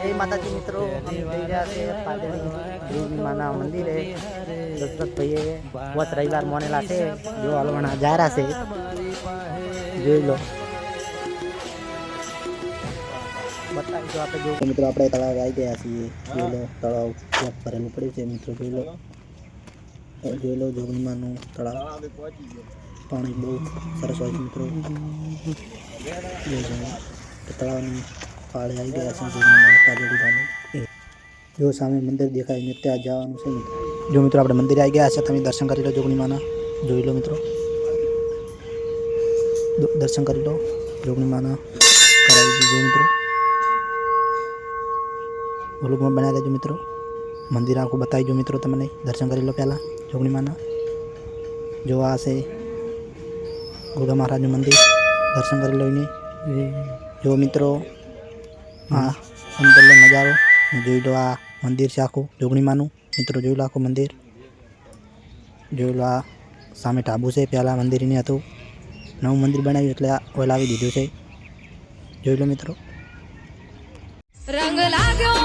જય માતાજી મિત્રો, અમે જઈ રહ્યા છે પાદરી માના મંદિરે. દશરથભાઈએ વત રવિવાર મોનેલા છે, જો હલવાના જારા છે. જોઈ લો. બતાવી દો આપણે જો. મિત્રો, આપણે તળાવ આવી ગયા છીએ. જોઈ લો, તળાવ ક્યાંક ભરેલું પડ્યું છે મિત્રો, જોઈ લો. જોઈ લો, જોગણીમાનું તળાવ. પાણી બહુ સરસ હોય છે મિત્રો. તળાવની પાળે આવી ગયા છે પાજડી જો સામે મંદિર દેખાય ને ત્યાં જવાનું છે જો મિત્રો, આપણે મંદિરે આવી ગયા છે, તમે દર્શન કરી લો જોગણીમાના. જોઈ લો મિત્રો. દર્શન કરી લો જોગણીમાના. કરાવી દીધો મિત્રો. વ્લોગમાં બનાવી દેજો મિત્રો. મંદિર આખું બતાવી દો મિત્રો તમને. દર્શન કરી લો પહેલાં જોગણીમાના. જો આ છે ગોગા મહારાજનું મંદિર. દર્શન કરી લો એને. જો મિત્રો આ અંદરનો નજારો. જોઈ લો આ મંદિર છે આખું, જોગણીમાનું. મિત્રો, જોઈ લો આખું મંદિર. જોઈ લો આ સામે ટાબુ છે પહેલાં મંદિરની હતું. નવું મંદિર બનાવ્યું એટલે ઓઇલ દીધું છે. જોઈ લો મિત્રો. રંગ લાગ્યો